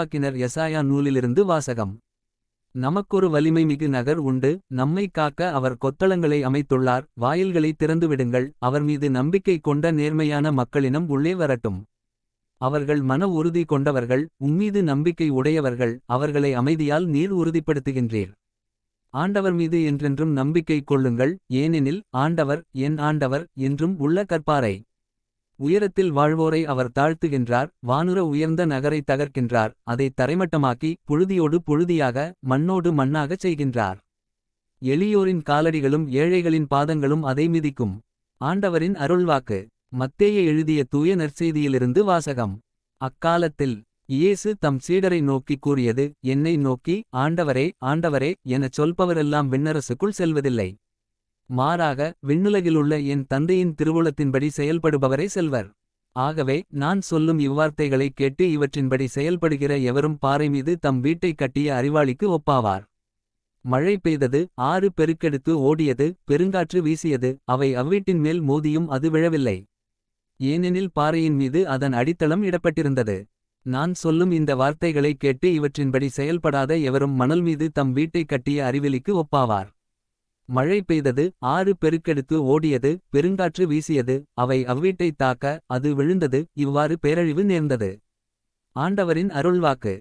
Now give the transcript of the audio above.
இறைவாக்கினர் எசாயா நூலிலிருந்து வாசகம். நமக்கொரு வலிமைமிகு நகர் உண்டு. நம்மை காக்க அவர் கொத்தளங்களை அமைத்துள்ளார். வாயில்களை திறந்துவிடுங்கள் அவர் மீது நம்பிக்கை கொண்ட நேர்மையான மக்களினம் உள்ளே வரட்டும். அவர்கள் மன உறுதி கொண்டவர்கள். உம்மீது நம்பிக்கை உடையவர்கள். அவர்களை அமைதியால் நீர் உறுதிப்படுத்துகின்றீர். ஆண்டவர் மீது என்றென்றும் நம்பிக்கை கொள்ளுங்கள். ஏனெனில் ஆண்டவர் என் ஆண்டவர் என்றும் உள்ள கற்பாரை உயரத்தில் வாழ்வோரை அவர் தாழ்த்துகின்றார் வானுர உயர்ந்த நகரை தகர்க்கின்றார் அதை தரைமட்டமாக்கி புழுதியோடு புழுதியாக மண்ணோடு மண்ணாகச் செய்கின்றார். எளியோரின் காலடிகளும் ஏழைகளின் பாதங்களும் அதை மிதிக்கும். ஆண்டவரின் அருள்வாக்கு. மத்தேய எழுதிய தூய நற்செய்தியிலிருந்து வாசகம். அக்காலத்தில் இயேசு தம் சீடரை நோக்கி கூறியது என்னை நோக்கி ஆண்டவரே ஆண்டவரே எனச் சொல்பவரெல்லாம் விண்ணரசுக்குள் செல்வதில்லை. மாறாக விண்ணுலகிலுள்ள என் தந்தையின் திருவுளத்தின்படி செயல்படுபவரே செல்வர். ஆகவே நான் சொல்லும் இவ்வார்த்தைகளைக் கேட்டு இவற்றின்படி செயல்படுகிற எவரும் பாறை மீது தம் வீட்டைக் கட்டிய அறிவாளிக்கு ஒப்பாவார். மழை பெய்தது ஆறு பெருக்கெடுத்து ஓடியது பெருங்காற்று வீசியது அவை அவ்வீட்டின் மேல் மோதியும் அது விழவில்லை. ஏனெனில் பாறையின் மீது அதன் அடித்தளம் இடப்பட்டிருந்தது. நான் சொல்லும் இந்த வார்த்தைகளைக் கேட்டு இவற்றின்படி செயல்படாத எவரும் மணல் மீது தம் வீட்டைக் கட்டிய அறிவிலிக்கு ஒப்பாவார். மழை பெய்தது ஆறு பெருக்கெடுத்து ஓடியது பெருங்காற்று வீசியது அவை அவ்வீட்டைத் தாக்க அது விழுந்தது இவ்வாறு பேரழிவு நேர்ந்தது. ஆண்டவரின் அருள்வாக்கு.